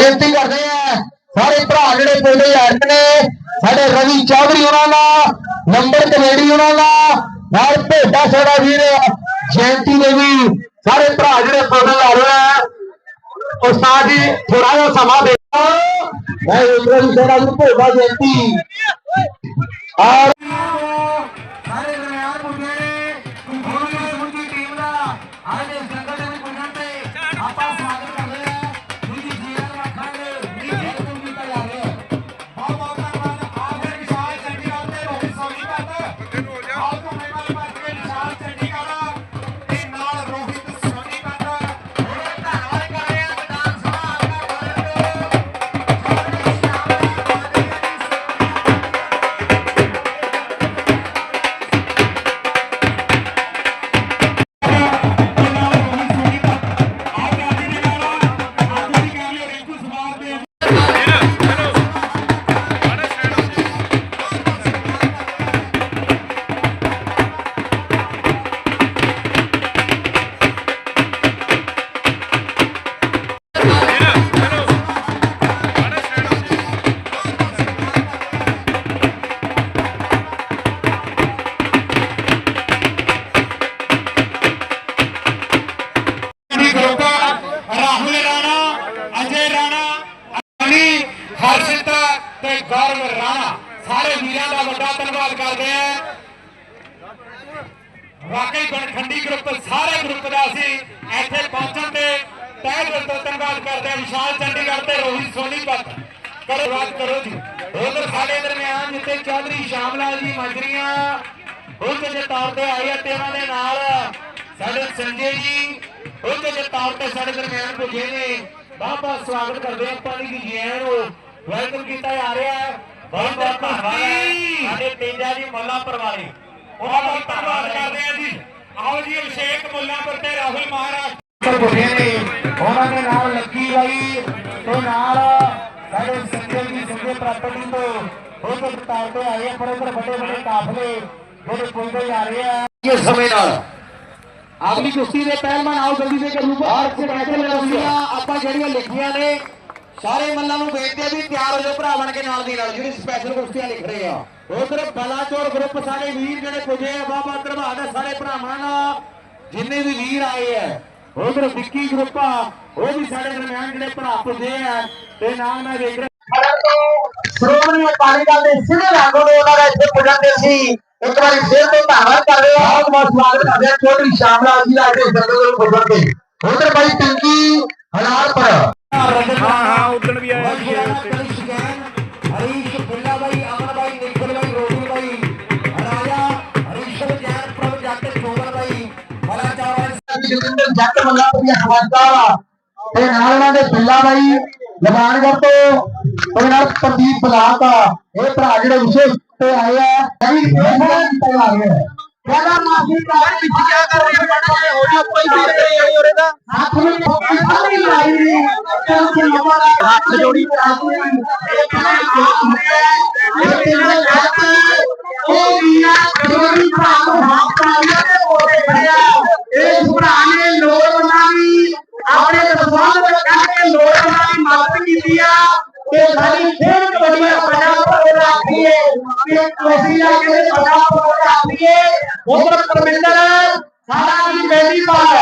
ਬੇਨਤੀ ਕਰਦੇ ਆ ਸਾਰੇ ਭਰਾ ਜਿਹੜੇ ਪਿੰਡ ਯਾਰ ਨੇ ਸਾਡੇ ਰਵੀ ਚੌਧਰੀ ਉਹਨਾਂ ਦਾ ਨੰਬਰ ਕਮੇਟੀ ਉਹਨਾਂ ਦਾ ਨਾਲ ਭੇਟਾ ਸਾਡਾ ਵੀਰ ਜੈਂਤੀ ਦੇਵੀ ਸਾਰੇ ਭਰਾ ਜਿਹੜੇ ਪਿੰਡ ਯਾਰ ਆ ਉਸਤਾਦ ਜੀ ਥੋੜਾ ਜਿਹਾ ਸਮਾਂ ਦੇ ਮੈਂ ਇੰਦਰਜੀਤ ਸਾਡਾ ਜੀ ਭੇਟਾ ਜੈਂਤੀ ਔਰ ਰੋਹਿਤ ਸੋਨੀਪਤ ਕਰੋ ਬਾਤ ਕਰੋ ਜੀ। ਉਧਰ ਸਾਡੇ ਦਰਮਿਆਨ ਜਿੱਥੇ ਚੌਧਰੀ ਸ਼ਾਮ ਲਾਲ ਜੀ ਮਾਜਰੀਆਂ ਉਹ ਦੇ ਤੌਰ ਤੇ ਆਏ ਆ ਤੇ ਉਹਨਾਂ ਦੇ ਨਾਲ ਸਾਡੇ ਸੰਜੇ ਜੀ ਉਹ ਦੇ ਤੌਰ ਤੇ ਸਾਡੇ ਦਰਮਿਆਨ ਪੁੱਜੇ ਨੇ। ਬਹੁਤ ਬਹੁਤ ਸਵਾਗਤ ਕਰਦੇ ਆ ਆਪਾਂ ਦੀ ਜੀਐਨ ਨੂੰ। ਵੈਲਕਮ ਕੀਤਾ ਜਾ ਰਿਹਾ। ਹੈ ਬਹੁਤ ਬਹੁਤ ਧੰਨਵਾਦ ਹੈ ਸਾਡੇ ਤੇਜਾ ਜੀ ਮੁੱਲਾ ਪਰਵਾਰੀ। ਬਹੁਤ ਬਹੁਤ ਧੰਨਵਾਦ ਕਰਦੇ ਆ ਜੀ। ਆਓ ਜੀ ਅਭਿਸ਼ੇਕ ਮੁੱਲਾਪੁਰ ਤੇ ਰਾਹੁਲ ਮਹਾਰਾਜ। ਪੁੱਜੇ ਨੇ। ਉਹਨਾਂ ਦੇ ਨਾਲ ਲੱਕੀ ਬਾਈ ਤੇ ਨਾਲ ਸਾਡੇ ਸੰਜੇ ਜੀ ਸੰਜੇ ਪ੍ਰਾਪਰਟੀ ਤੋਂ ਉਹ ਦੇ ਤੌਰ ਤੇ ਆਏ ਆ ਪਰ ਉਧਰ ਵੱਡੇ ਵੱਡੇ ਕਾਫਲੇ ਜਿਹੜੇ ਪੁੱਜਦੇ ਜਾ ਰਹੇ ਆ। ਇਸ ਸਮੇਂ ਨਾਲ। ਅਗਲੀ ਕੁਸ਼ਤੀ ਦੇ ਪਹਿਲਵਾਨ ਆਓ ਜਲਦੀ ਸੇ ਕਰੂ। ਔਰ ਸਪੈਸ਼ਲ ਕੁਸ਼ਤੀਆਂ ਆਪਾਂ ਜਿਹੜੀਆਂ ਲਿਖੀਆਂ ਨੇ ਸਾਰੇ ਮੱਲਾਂ ਨੂੰ ਵੇਖਦੇ ਆ ਵੀ ਤਿਆਰ ਹੋ ਜਾਓ ਭਰਾ ਬਣ ਕੇ ਨਾਲ ਦੀ ਨਾਲ ਜਿਹੜੀ ਸਪੈਸ਼ਲ ਕੁਸ਼ਤੀਆਂ ਲਿਖ ਰਹੇ ਆ। ਉਧਰ ਬਲਾਚੌਰ ਗਰੁੱਪ ਸਾਡੇ ਵੀਰ ਜਿਹੜੇ ਪੁੱਜੇ ਆ ਬਾਬਾ ਧਰਵਾਦ ਆ ਸਾਰੇ ਭਰਾਵਾਂ ਦਾ ਜਿੰਨੇ ਵੀ ਵੀਰ ਆਏ ਆ ਉਧਰ ਵਿੱਕੀ ਗਰੁੱਪ ਉਹ ਵੀ ਸਾਡੇ ਦਰਮਿਆਨ ਜਿਹੜੇ ਭਰਾ ਪੁੱਜੇ ਆ ਤੇ ਨਾਲ ਮੈਂ ਵੇਖ ਰਿਹਾ ਸ਼੍ਰੋਮਣੀ ਅਕਾਲੀ ਦਲ ਦੇ ਸਿੱਧੇ ਲਾਗੂ ਨੇ ਉਹਨਾਂ ਦਾ ਇੱਥੇ ਪੁੱਜਣ ਤੇ ਸੀ। ਇੱਕ ਵਾਰੀ ਫੇਰ ਤੋਂ ਧੰਨਵਾਦ ਕਰ ਰਹੇ ਹਾਂ। ਬਹੁਤ ਬਹੁਤ ਸਵਾਗਤ ਕਰਦੇ ਹਾਂ ਚੌਧਰੀ ਸ਼ਾਮਲਾਲ ਜੀ ਦਾ ਇੱਥੇ ਸੰਗਤ ਨੂੰ ਪੁੱਜਣ ਤੇ ਉਧਰ ਬਾਈ ਟੰਕੀ ਹਲਾਲ ਪਰ। ਹਾਂ ਹਾਂ ਉਦਣ ਵੀ ਆਇਆ ਸੀ। ਹਰੀਸ਼ ਬੁੱਲਾ ਬਾਈ ਜਗਿੰਦਰ ਜੱਟ ਮੱਲਾ ਦੀ ਹਵਾਲਾ ਤੇ ਨਾਲ ਉਹਨਾਂ ਦੇ ਬਿੱਲਾ ਬਾਈ ਲਬਾਨਗੜ ਤੋਂ ਤੇ ਨਾਲ ਪ੍ਰਦੀਪ ਬਲਾਕ ਇਹ ਭਰਾ ਜਿਹੜੇ ਵਿਸ਼ੇਸ਼ ਤੇ ਆਏ ਆ ਕਈ ਤੇ ਆ ਗਏ ਕਹਿੰਦਾ ਮਾਫੀ ਕਾਰ ਵਿੱਚ ਕੀ ਕਰ ਰਹੇ ਹੋ ਹੋਇਆ ਕੋਈ ਵੀ ਨਹੀਂ ਆਈ ਉਰੇ ਦਾ। ਹੱਥ ਵਿੱਚ ਕੋਈ ਸਾਰੀ ਲਾਈ ਨਹੀਂ। ਤੇ ਉਸ ਨਵਾਂ ਹੱਥ ਜੋੜੀ ਉਹ ਉਧਰ ਪਰਮਿੰਦਰ ਸਾਡਾ ਵੀ ਬੇਟੀ ਪਾਲ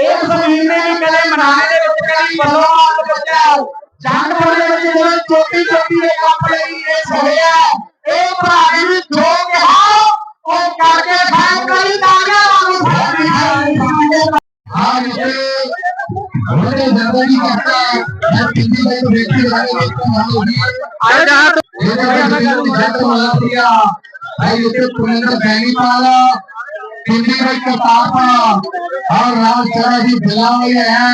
ਇਸ ਜ਼ਮੀਨ ਨੇ ਵੀ ਕਦੇ ਮਨਾਣੇ ਦੇ ਵਿੱਚ ਕਦੀ ਬੱਲੋਂ ਆਪ ਬੱਚਾ ਜੰਗ ਬਣੇ ਵਿੱਚ ਜਦੋਂ ਚੋਟੀ ਚੋਟੀ ਦੇ ਕੱਪ ਲਈ ਇਹ ਸੜਿਆ ਇਹ ਭਰਾ ਨੇ ਵੀ ਜੋ ਕਿਹਾ ਉਹ ਕਰਕੇ ਖਾਣ ਕਰੀ ਦਾਗਾ ਵਾਂਗੂ ਹਾਂ ਜੀ। ਉਹਨੇ ਜ਼ਿੰਦਗੀ ਕਰਤਾ ਹੈ ਪਿੰਡੀ ਦੇ ਵੇਖੀ ਲਾਗੇ ਵੇਖਣ ਨਾਲ ਹੋਈ ਆ ਜਾ। ਇਹ ਵੀ ਜੱਟ ਮਾਲਾ ਪ੍ਰਿਆ ਭਾਈ ਉੱਤੇ ਪੁਰਿੰਦਰ ਬੈਣੀ ਪਾਲਾ పిల్లల పాప और राजचरा जी बिलावल है।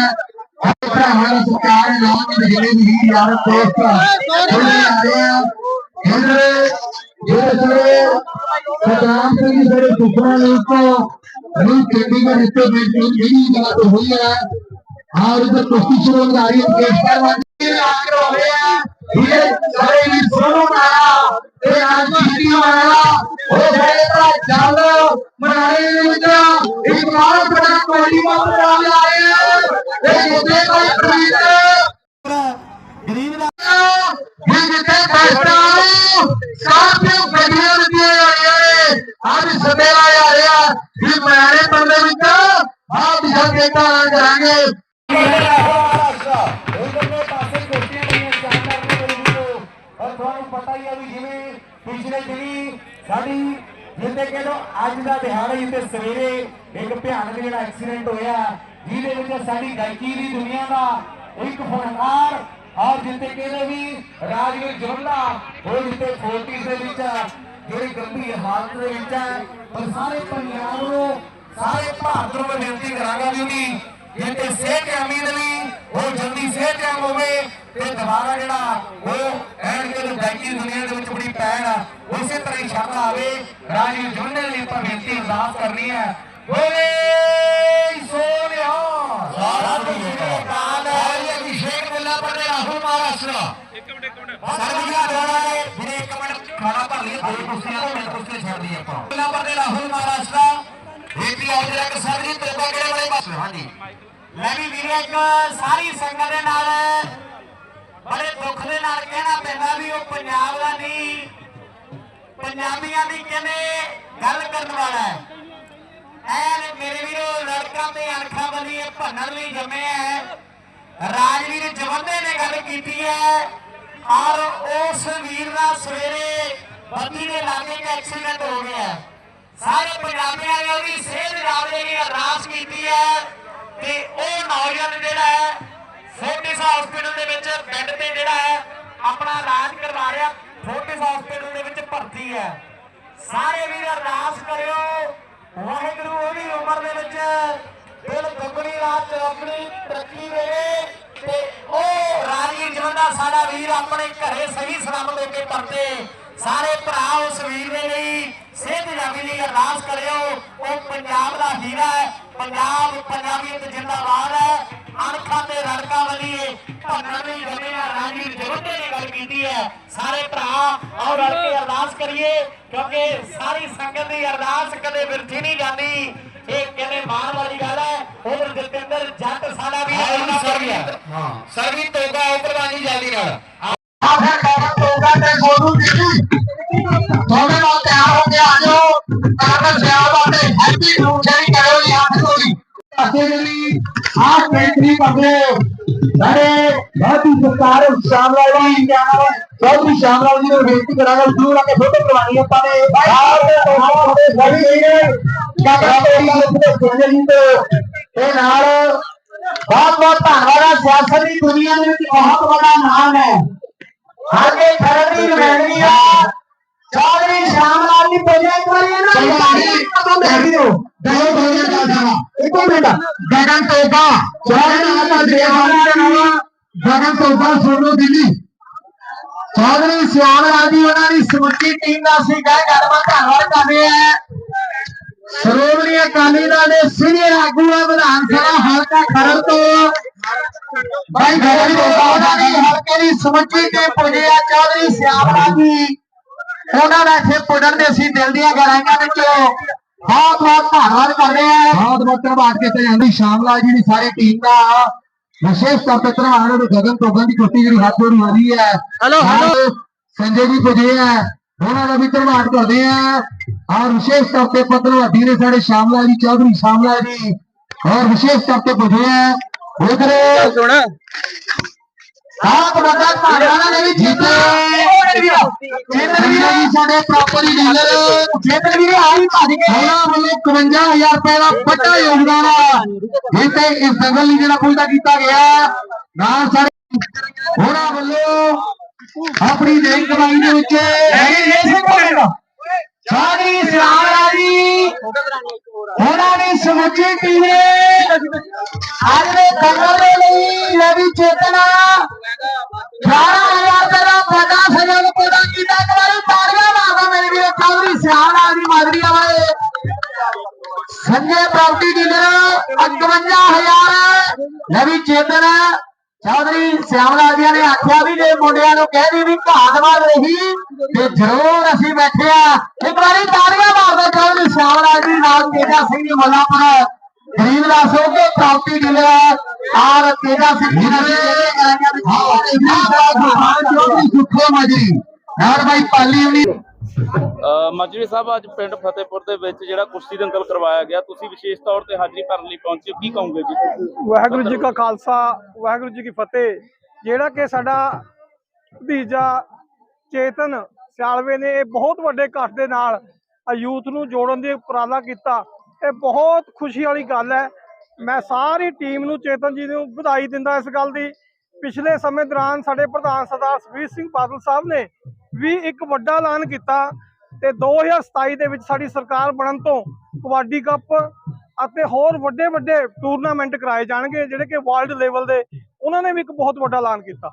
हमारे सरकार नाम गिरे ही यार दोस्त। हमारे जो सारे सतराम सिंह सारे सुखना लोग को न्यू केंद्रीय का हिस्से में यही गलत तो हुई है। और इधर कुश्ती शुरू हो रही है केसर वाली आकर हो। रहे हैं ये सारे सोनू आया ਤੇ ਅੱਜ ਕੀ ਹੋਇਆ ਉਹ ਬੇਟਾ ਚੱਲ ਮਨਾਰੇ ਦੇ ਵਿੱਚ ਇਕਬਾਲ ਬੜਾ ਕੋਲੀ ਮਾਰ ਆਇਆ ਇਹ ਜਿੱਤੇ ਕੋਈ ਪ੍ਰੀਤ ਗਰੀਬ ਦਾ ਇਹ ਜਿੱਤੇ ਬੈਠਾ ਸਾਥੀਓ ਗੱਡੀਆਂ ਰੁਪਏ ਆਏ ਅੱਜ ਸਵੇਰਾ ਆਇਆ ਇਹ ਮਨਾਰੇ ਬੰਦੇ ਵਿੱਚ ਆਪ ਦਿਸ਼ਾ ਕੇ ਕਰਾਂਗੇ ਜਿੱਤੇ ਕਹਿੰਦੇ ਅੱਜ ਦਾ ਦਿਹਾੜਾ ਤੇ ਸਵੇਰੇ ਇੱਕ ਭਿਆਨਕ ਜਿਹੜਾ ਐਕਸੀਡੈਂਟ ਹੋਇਆ, ਜਿਹਦੇ ਵਿੱਚ ਸਾਡੀ ਗਾਇਕੀ ਦੀ ਦੁਨੀਆ ਦਾ ਇੱਕ ਫਨਕਾਰ ਔਰ ਜਿੱਤੇ ਕਹਿੰਦੇ ਵੀ ਰਾਜਵੀਰ ਜਵੰਦਾ ਉਹ ਜਿੱਤੇ 40 ਦੇ ਵਿੱਚ ਜਿਹੜੀ ਗੰਭੀਰ ਹਾਲਤ ਦੇ ਵਿੱਚ ਹੈ ਪਰ ਸਾਰੇ ਪੰਜਾਬ ਨੂੰ, ਸਾਰੇ ਭਾਰਤ ਨੂੰ ਮੈਂ ਬੇਨਤੀ ਕਰਾਂਗਾ ਵੀ ਉਹਦੀ, ਜਿੱਤੇ ਸਿਹਤਯਾਬੀ ਦੇ ਲਈ ਉਹ ਹੋਵੇ ਤੇ ਦੁਬਾਰਾ ਜਿਹੜਾ ਉਹ ਐਨ ਕਿ ਗਾਇਕੀ ਦੁਨੀਆ ਦੇ ਵਿੱਚ ਬੜੀ ਪੈਣ ਆ ਉਸੇ ਤਰ੍ਹਾਂ ਹੀ ਸ਼ਰਧਾ ਆਵੇ ਰਾਜੀਵ ਜੁੰਡੇ ਲਈ ਆਪਾਂ ਬੇਨਤੀ ਅਰਦਾਸ ਕਰਨੀ ਹੈ। ਬੋਲੇ ਸੋਨਿਆ ਸਾਰਾ ਦੁਨੀਆ ਕਾਲ ਹੈ ਅਭਿਸ਼ੇਕ ਮਿਲਣਾ ਪੜੇ ਰਾਹੁਲ ਮਹਾਰਾਸ਼ਟਰ। ਸਰਬੀਆ ਦੁਆਰਾ ਜਿਹੜੇ ਇੱਕ ਮਿੰਟ ਖਾਣਾ ਭਰ ਲਈ ਦੋ ਕੁਰਸੀਆਂ ਤੋਂ ਮਿੰਟ ਕੁਰਸੀ ਛੱਡ ਦਈਏ ਆਪਾਂ। ਮਿਲਣਾ ਪੜੇ ਰਾਹੁਲ ਮਹਾਰਾਸ਼ਟਰ। ਏਪੀ ਆਉਂਦੇ ਇੱਕ ਸਰਜੀ ਤੋਬਾ ਕਿਹੜੇ ਵਾਲੇ ਪਾਸੇ। ਹਾਂਜੀ। ਮੈਂ ਵੀ ਵੀਰੇ ਇੱਕ ਸਾਰੀ ਸੰਗਤ ਦੇ ਨਾਲ, ਬੜੇ ਦੁੱਖ ਦੇ ਨਾਲ ਕਹਿਣਾ ਪੈਂਦਾ ਵੀ ਉਹ ਪੰਜਾਬ ਦਾ ਨਹੀਂ, ਪੰਜਾਬੀਆਂ ਦੀ ਕਹਿੰਦੇ ਗੱਲ ਕਰਨ ਵਾਲਾ ਹੈ। ਐਨ ਮੇਰੇ ਵੀਰੋ, ਲੜਕਾਂ ਤੇ ਅਣਖਾਂ ਵਾਲੀ ਭੰਨਣ ਲਈ ਜੰਮਿਆ ਹੈ ਰਾਜਵੀਰ ਜਵੰਦੇ ਨੇ ਗੱਲ ਕੀਤੀ ਹੈ ਔਰ ਉਸ ਵੀਰ ਦਾ ਸਵੇਰੇ ਬੱਤੀ ਦੇ ਲਾਗੇ ਇੱਕ ਐਕਸੀਡੈਂਟ ਹੋ ਗਿਆ। ਹੈ। ਸਾਰੇ ਪੰਜਾਬੀਆਂ ਨੇ ਉਹਦੀ ਸਿਹਤ ਜਾਬਦੇ ਲਈ ਅਰਦਾਸ ਕੀਤੀ ਹੈ। ਤੇ ਉਹ ਨੌਜਵਾਨ ਜਿਹੜਾ ਹੈ, ਫੋਰਟਿਸ ਹਸਪੀਟਲ ਦੇ ਵਿੱਚ ਬੈੱਡ ਤੇ ਜਿਹੜਾ ਹੈ, ਆਪਣਾ ਇਲਾਜ ਕਰਵਾ ਰਿਹਾ, ਫੋਰਟਿਸ ਹਸਪੀਟਲ ਦੇ ਵਿੱਚ ਭਰਤੀ ਹੈ। ਸਾਰੇ ਵੀਰ ਅਰਦਾਸ ਕਰਿਓ, ਵਾਹਿਗੁਰੂ ਉਹਦੀ ਉਮਰ ਦੇ ਵਿੱਚ ਦਿਲ ਦੁਗਣੀ ਰਾਤ ਆਪਣੀ ਤਰੱਕੀ ਦੇਵੇ ਤੇ ਉਹ ਰਾਜੀ ਜਵੰਦਾ ਸਾਡਾ ਵੀਰ ਆਪਣੇ ਘਰੇ ਸਹੀ ਸਲਾਮਤ ਹੋ ਕੇ ਪਰਤੇ। ਸਾਰੇ ਭਰਾ ਉਸ ਵੀਰ ਦੇ ਲਈ ਸਿਹਤ ਜਾਵੀ ਲਈ ਅਰਦਾਸ ਕਰਿਓ। ਉਹ ਪੰਜਾਬ ਦਾ ਹੀਰਾ ਹੈ, ਪੰਜਾਬ ਪੰਜਾਬੀਅਤ ਜਿੰਦਾਬਾਦ ਹੈ। ਅਣਖਾਂ ਤੇ ਰੜਕਾ ਵਲੀਏ ਭੰਨਣ ਲਈ ਜੰਮਿਆ ਰਾਜੀ ਜਵੰਦੇ ਨੇ ਗੱਲ ਕੀਤੀ ਹੈ। ਸਾਰੇ ਭਰਾ ਆਓ ਰਲ ਕੇ ਅਰਦਾਸ ਕਰੀਏ ਕਿਉਂਕਿ ਸਾਰੀ ਸੰਗਤ ਦੀ ਅਰਦਾਸ ਕਦੇ ਵਿਰਥੀ ਨਹੀਂ ਜਾਂਦੀ। ਇਹ ਕਹਿੰਦੇ ਮਾਣ ਵਾਲੀ ਗੱਲ ਹੈ। ਉਧਰ ਜਤਿੰਦਰ ਜੱਟ ਸਾਡਾ ਵੀ ਹਾਂ। ਸਰਬੀ ਹਾਂ। ਸਰਬੀ ਤੋਬਾ ਉਹ ਜਲਦੀ ਨਾਲ। ਆਖਰ ਕਾਰਨ ਤੋਗਾ ਤੇ ਸੋਨੂ ਜੀ ਦੋਵੇਂ ਨਾਲ ਤਿਆਰ ਹੋ ਕੇ ਆ ਜਾਓ। ਕਾਰਨ ਸਿਆਲ ਵਾਸਤੇ ਹੈਪੀ ਨੂੰ। ਅਸੀਂ ਜਿਹੜੀ ਆਹ ਬੇਨਤੀ ਕਰਦੇ ਸਾਰੇ ਬਹੁਤ ਹੀ ਸਤਿਕਾਰ ਸ਼ਾਮਲਾਲ ਜੀ ਬਹੁਤ ਹੀ ਸ਼ਾਮਲਾਲ ਜੀ ਨੂੰ ਬੇਨਤੀ ਕਰਾਂਗਾ ਦੂਰ ਆ ਕੇ ਫੋਟੋ ਕਰਵਾਣੀ ਆਪਾਂ ਨੇ। ਬਾਹਰ ਦੇ ਨੇ। ਕਾਕਾ ਤੋੜੀ ਦੇ ਸੁਣਦੇ ਜੀ ਤੇ। ਇਹ ਨਾਲ ਬਹੁਤ ਬਹੁਤ ਧੰਨਵਾਦ ਹੈ ਸਿਆਸਤ ਦੀ ਦੁਨੀਆ ਦੇ ਵਿੱਚ ਬਹੁਤ ਵੱਡਾ ਨਾਮ ਹੈ। ਹਾਲੇ ਖਰਨ ਦੀ ਨੁਮਾਇੰਦਗੀ ਆ। ਚੌਧਰੀ ਸ਼ਾਮ ਲਾਲ ਦੀ ਪਹਿਲੇ ਇੱਕ ਵਾਰੀ ਇਹਨਾਂ ਦੀ ਤਾਰੀਫ ਕਦੋਂ ਦੇਖੀ ਹੋ ਦਾ ਜਾਵਾ ਇੱਕ ਮਿੰਟ। ਗਗਨ ਤੋਬਾ ਚੌਧਰੀ ਨਾਲ ਦੇਵਾਨੀ ਤੋਬਾ ਸੋਨੋ ਦਿੱਲੀ ਚੌਧਰੀ ਸਿਆਮ ਲਾਲ ਉਹਨਾਂ ਦੀ ਸਮੁੱਚੀ ਟੀਮ ਦਾ ਅਸੀਂ ਕਹਿ ਗੱਲਬਾਤ ਧੰਨਵਾਦ ਕਰਦੇ ਆ। ਸ਼੍ਰੋਮਣੀ ਅਕਾਲੀ ਦਲ ਦੇ ਸੀਨੀਅਰ ਆਗੂ ਆ, ਵਿਧਾਨ ਸਭਾ ਹਲਕਾ ਖਰੜ ਤੋਂ। ਭਾਈ ਗਗਨ ਤੋਬਾ ਉਹਨਾਂ ਦੀ ਹਲਕੇ ਦੀ ਸਮੁੱਚੀ ਟੀਮ ਪੁੱਜੇ ਆ ਚੌਧਰੀ ਸਿਆਮ ਲਾਲ ਉਹਨਾਂ ਦਾ ਇੱਥੇ ਪੁੱਜਣ ਦੇ ਅਸੀਂ ਦਿਲ ਦੀਆਂ ਗਹਿਰਾਈਆਂ ਵਿੱਚੋਂ ਬਹੁਤ ਬਹੁਤ ਧੰਨਵਾਦ ਕਰਦੇ ਆ। ਬਹੁਤ ਬਹੁਤ ਧੰਨਵਾਦ ਕਰਦੇ ਜਾਂਦੀ ਸ਼ਾਮਲਾ ਜੀ ਦੀ ਸਾਰੀ ਟੀਮ ਦਾ। ਵਿਸ਼ੇਸ਼ ਤੌਰ ਤੇ ਧੰਨਵਾਦ ਹੈ ਗਗਨ ਤੋਬਨ ਦੀ ਛੋਟੀ ਜਿਹੜੀ ਹੱਥ ਜੋੜੀ ਹੋ। ਰਹੀ ਹੈ ਹੈਲੋ ਹੈਲੋ ਸੰਜੇ ਜੀ ਪੁੱਜੇ ਆ। ਉਹਨਾਂ ਦਾ ਵੀ ਧੰਨਵਾਦ ਕਰਦੇ ਆ। ਔਰ ਵਿਸ਼ੇਸ਼ ਤੌਰ ਤੇ ਪਤਨਵਾਦੀ ਨੇ ਸਾਡੇ ਸ਼ਾਮਲਾ ਜੀ ਚੌਧਰੀ ਸ਼ਾਮਲਾ ਜੀ। ਔਰ ਵਿਸ਼ੇਸ਼ ਤੌਰ ਤੇ ਪੁੱਜੇ ਆ। ਉਧਰ ਸੁਣ। ਬਹੁਤ ਵੱਡਾ ਧੰਨਵਾਦ ਹੈ ਵੀ ਜੀਤੇ ਜੇਤਨ ਵੀਰ ਜੀ ਸਾਡੇ ਪ੍ਰਾਪਰਟੀ ਡੀਲਰ ਜੇਤਨ ਵੀਰ ਆਈ ਭੱਜ ਗਏ। ਉਹਨਾਂ ਵੱਲੋਂ 51000 ਰੁਪਏ ਦਾ ਵੱਡਾ ਯੋਗਦਾਨ ਆ। ਜਿੱਤੇ ਇਸ ਦੰਗਲ ਲਈ ਜਿਹੜਾ ਪੁੱਜਦਾ ਕੀਤਾ ਗਿਆ। ਨਾਲ ਸਾਡੇ ਉਹਨਾਂ ਵੱਲੋਂ ਆਪਣੀ ਦੇਣ ਕਮਾਈ ਦੇ ਵਿੱਚ ਸਾਡੀ ਜੀ ਉਹਨਾਂ ਦੀ ਸਮੁੱਚੀ ਟੀਮ ਨੇ ਅੱਜ ਦੇ ਦੰਗਲ ਦੇ ਲਈ ਲਵੀ ਚੇਤਨਾ। 18000 ਦਾ ਵੱਡਾ ਸਹਿਯੋਗ ਪ੍ਰਦਾਨ ਕੀਤਾ। ਇੱਕ ਵਾਰੀ ਤਾੜੀਆਂ ਮਾਰਦਾ ਮੇਰੇ ਵੀਰ, ਚੌਧਰੀ ਸਿਆਲ ਦੀ ਮਾਦਰੀਆਂ ਵਾਲੇ। ਸੰਜੇ ਪ੍ਰਾਪਰਟੀ ਡੀਲਰ 51000 ਨਵੀਂ ਚੇਤਨਾ। ਚੌਧਰੀ ਜੀ ਨੇ ਆਖਿਆ ਵੀ ਜੇ ਮੁੰਡਿਆਂ ਨੂੰ ਕਹਿ ਦੀ ਵੀ ਘਾਟਵਾਦ ਰਹੀ ਤੇ ਜ਼ਰੂਰ ਅਸੀਂ ਬੈਠੇ ਆ ਇੱਕ ਵਾਰੀ ਤਾੜੀਆਂ ਮਾਰਦਾ ਚੌਧਰੀ ਸਿਆਮਲਾ ਜੀ ਨਾਲ ਤੇਜਾ ਸਿੰਘ ਜੀ ਮੁੱਲਾਪੁਰ। ਗਰੀਬਦਾਸ ਹੋ ਕੇ property dealer R Teja Singh ji ਨੇ ਕਰਾਈਆਂ ਵਿੱਚ ਚੌਧਰੀ ਸੁੱਖੋ ਮਾਜਰੀ ਨਾਲ ਭਾਈ ਪਾਲੀ ਮਾਜਰੀ ਸਾਹਿਬ, ਅੱਜ ਪਿੰਡ ਫਤਿਹਪੁਰ ਦੇ ਵਿੱਚ ਜਿਹੜਾ ਕੁਸ਼ਤੀ ਦੰਗਲ ਕਰਵਾਇਆ ਗਿਆ, ਤੁਸੀਂ ਵਿਸ਼ੇਸ਼ ਤੌਰ ਤੇ ਹਾਜ਼ਰੀ ਭਰਨ ਲਈ ਪਹੁੰਚੇ ਕੀ ਕਹੋਗੇ ਜੀ? ਵਾਹਿਗੁਰੂ ਜੀ ਕਾ ਖਾਲਸਾ, ਵਾਹਿਗੁਰੂ ਜੀ ਕੀ ਫਤਿਹ। ਜਿਹੜਾ ਕਿ ਸਾਡਾ ਭਤੀਜਾ ਚੇਤਨ ਸਿਆਲਵੇ ਨੇ ਇਹ ਬਹੁਤ ਵੱਡੇ ਇਕੱਠ ਦੇ ਨਾਲ ਯੂਥ ਨੂੰ ਜੋੜਨ ਦੀ ਉਪਰਾਲਾ ਕੀਤਾ। ਇਹ ਬਹੁਤ ਖੁਸ਼ੀ ਵਾਲੀ ਗੱਲ ਹੈ। ਮੈਂ ਸਾਰੀ ਟੀਮ ਨੂੰ ਚੇਤਨ ਜੀ ਨੂੰ ਵਧਾਈ ਦਿੰਦਾ ਇਸ ਗੱਲ ਦੀ। ਪਿਛਲੇ ਸਮੇਂ ਦੌਰਾਨ ਸਾਡੇ ਪ੍ਰਧਾਨ ਸਰਦਾਰ ਸੁਖਬੀਰ ਸਿੰਘ ਬਾਦਲ ਸਾਹਿਬ ਨੇ ਵੀ ਇੱਕ ਵੱਡਾ ਐਲਾਨ ਕੀਤਾ ਤੇ 2027 ਦੇ ਵਿੱਚ ਸਾਡੀ ਸਰਕਾਰ ਬਣਨ ਤੋਂ ਕਬੱਡੀ ਕੱਪ ਅਤੇ ਹੋਰ ਵੱਡੇ ਵੱਡੇ ਟੂਰਨਾਮੈਂਟ ਕਰਾਏ ਜਾਣਗੇ ਜਿਹੜੇ ਕਿ ਵਰਲਡ ਲੈਵਲ ਦੇ ਉਹਨਾਂ ਨੇ ਵੀ ਇੱਕ ਬਹੁਤ ਵੱਡਾ ਐਲਾਨ ਕੀਤਾ।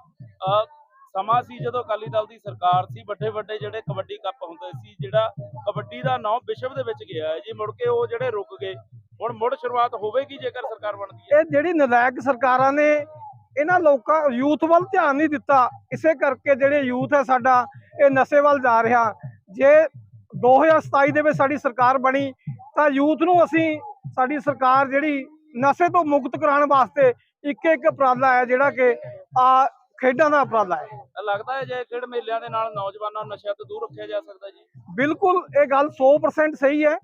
ਸਮਾਂ ਸੀ ਜਦੋਂ ਅਕਾਲੀ ਦਲ ਦੀ ਸਰਕਾਰ ਸੀ ਵੱਡੇ ਵੱਡੇ ਜਿਹੜੇ ਕਬੱਡੀ ਕੱਪ ਹੁੰਦੇ ਸੀ ਜਿਹੜਾ ਕਬੱਡੀ ਦਾ ਨਾਮ ਵਿਸ਼ਵ ਦੇ ਵਿੱਚ ਗਿਆ ਹੈ ਜੀ ਮੁੜ ਕੇ ਉਹ ਜਿਹੜੇ ਰੁਕ ਗਏ ਹੁਣ ਮੁੜ ਸ਼ੁਰੂਆਤ ਹੋਵੇਗੀ ਜੇਕਰ ਸਰਕਾਰ ਬਣਦੀ ਹੈ। ਇਹ ਜਿਹੜੀ ਨਲਾਇਕ ਸਰਕਾਰਾਂ ਨੇ ਇਹਨਾਂ ਲੋਕਾਂ ਯੂਥ ਵੱਲ ਧਿਆਨ ਨਹੀਂ ਦਿੱਤਾ। ਇਸੇ ਕਰਕੇ ਜਿਹੜੇ ਯੂਥ ਹੈ ਸਾਡਾ ਇਹ ਨਸ਼ੇ ਵੱਲ ਜਾ ਰਿਹਾ। ਜੇ 2027 ਦੇ ਵਿੱਚ ਸਾਡੀ ਸਰਕਾਰ ਬਣੀ ਤਾਂ ਯੂਥ ਨੂੰ ਅਸੀਂ ਸਾਡੀ ਸਰਕਾਰ ਜਿਹੜੀ ਨਸ਼ੇ ਤੋਂ ਮੁਕਤ ਕਰਾਉਣ ਵਾਸਤੇ ਇੱਕ ਇੱਕ ਉਪਰਾਲਾ ਹੈ ਜਿਹੜਾ ਕਿ ਆ ਖੇਡਾਂ ਦਾ ਉਪਰਾਲਾ ਹੈ। ਲੱਗਦਾ ਹੈ ਜੇ ਖੇਡ ਮੇਲਿਆਂ ਦੇ ਨਾਲ ਨੌਜਵਾਨਾਂ ਨੂੰ ਨਸ਼ਿਆਂ ਤੋਂ ਦੂਰ ਰੱਖਿਆ ਜਾ ਸਕਦਾ ਜੀ? ਬਿਲਕੁਲ ਇਹ ਗੱਲ 100% ਸਹੀ ਹੈ।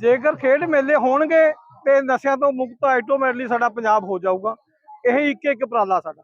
ਜੇਕਰ ਖੇਡ ਮੇਲੇ ਹੋਣਗੇ ਤੇ ਨਸ਼ਿਆਂ ਤੋਂ ਮੁਕਤ ਆਟੋਮੈਟਿਕਲੀ ਸਾਡਾ ਪੰਜਾਬ ਹੋ ਜਾਊਗਾ। ਇਹ ਇੱਕ ਇੱਕ ਉਪਰਾਲਾ ਸਾਡਾ।